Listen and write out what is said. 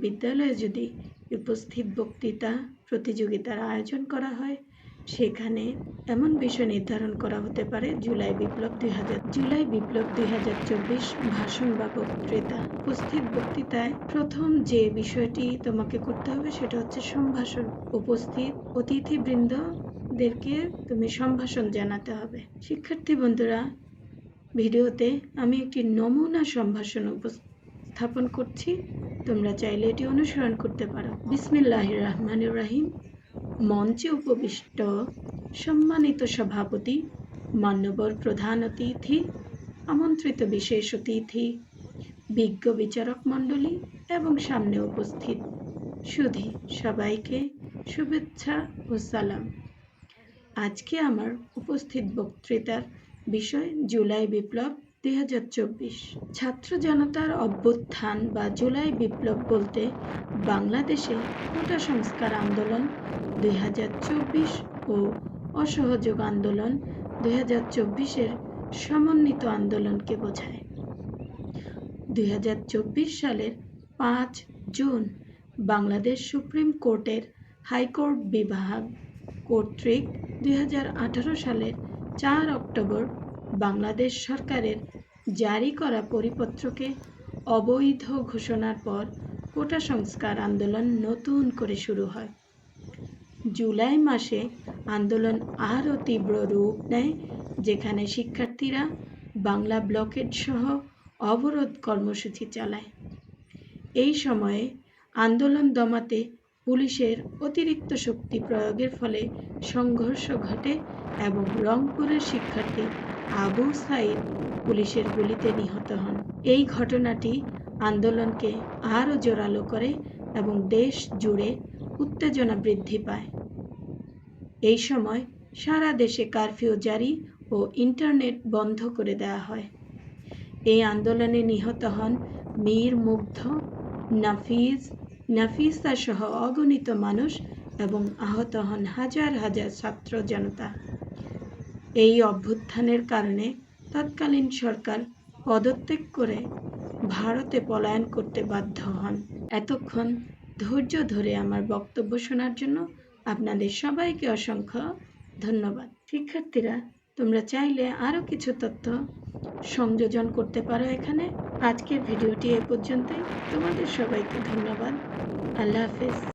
বিদ্যালয়ে যদি উপস্থিত বক্তৃতা প্রতিযোগিতার আয়োজন করা হয়, সেখানে এমন বিষয় নির্ধারণ করা হতে পারে, জুলাই বিপ্লব দুই হাজার জুলাই বিপ্লব দুই হাজার চব্বিশ ভাষণ বা বক্তৃতা। উপস্থিত বক্তৃতায় প্রথম যে বিষয়টি তোমাকে করতে হবে, সেটা হচ্ছে সম্ভাষণ। উপস্থিত অতিথিবৃন্দদেরকে তুমি সম্ভাষণ জানাতে হবে। শিক্ষার্থী বন্ধুরা, ভিডিওতে আমি একটি নমুনা সম্ভাষণ উপস্থাপন করছি, তোমরা চাইলে এটি অনুসরণ করতে পারো। বিসমিল্লাহ রহমান রাহিম। মঞ্চে উপবিষ্ট সম্মানিত সভাপতি, মান্যবর প্রধান অতিথি, আমন্ত্রিত বিশেষ অতিথি, বিজ্ঞ বিচারক মণ্ডলী এবং সামনে উপস্থিত সুধী সবাইকে শুভেচ্ছা ও সালাম। আজকে আমার উপস্থিত বক্তৃতার বিষয় জুলাই বিপ্লব দুই হাজার চব্বিশ। ছাত্র জনতার অভ্যুত্থান বা জুলাই বিপ্লব বলতে বাংলাদেশে কোটা সংস্কার আন্দোলন দুই হাজার চব্বিশ ও অসহযোগ আন্দোলন দুই হাজার চব্বিশের সমন্বিত আন্দোলনকে বোঝায়। দুই হাজার চব্বিশ সালের পাঁচ জুন বাংলাদেশ সুপ্রিম কোর্টের হাইকোর্ট বিভাগ কর্তৃক দুই হাজার আঠারো সালের চার অক্টোবর বাংলাদেশ সরকারের জারি করা পরিপত্রকে অবৈধ ঘোষণার পর কোটা সংস্কার আন্দোলন নতুন করে শুরু হয়। জুলাই মাসে আন্দোলন আরও তীব্র রূপ নেয়, যেখানে শিক্ষার্থীরা বাংলা ব্লকেট সহ অবরোধ কর্মসূচি চালায়। এই সময়ে আন্দোলন দমাতে পুলিশের অতিরিক্ত শক্তি প্রয়োগের ফলে সংঘর্ষ ঘটে এবং রংপুরের শিক্ষার্থী আবু সাইদ পুলিশের গুলিতে নিহত হন। এই ঘটনাটি আন্দোলনকে আরও জোরালো করে এবং দেশ জুড়ে উত্তেজনা বৃদ্ধি পায়। এই সময় সারা দেশে কারফিউ জারি ও ইন্টারনেট বন্ধ করে দেওয়া হয়। এই আন্দোলনে নিহত হন মীর মুগ্ধ, নাফিজ নাফিসা সহ অগণিত মানুষ এবং আহত হন হাজার হাজার ছাত্র জনতা। এই অভ্যুত্থানের কারণে তৎকালীন সরকার পদত্যাগ করে ভারতে পলায়ন করতে বাধ্য হন। এতক্ষণ ধৈর্য ধরে আমার বক্তব্য শোনার জন্য আপনাদের সবাইকে অসংখ্য ধন্যবাদ। শিক্ষার্থীরা, তোমরা চাইলে আরও কিছু তথ্য সংযোজন করতে পারো এখানে। আজকের ভিডিওটি এ পর্যন্তই। তোমাদের সবাইকে ধন্যবাদ। আল্লাহ হাফেজ।